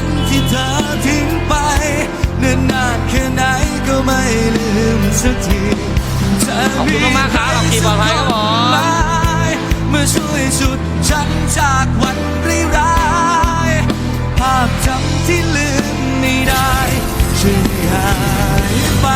ันที่เธอทิ้งไปเนิ่นนานแค่ไหนก็ไม่ลืมสักทีขอบคุณมากครับขอบคุณครับผมเมื่อช่วยชุดฉันจากวันรีร้ายภาพจำที่ลืมไม่ได้ช่หายไป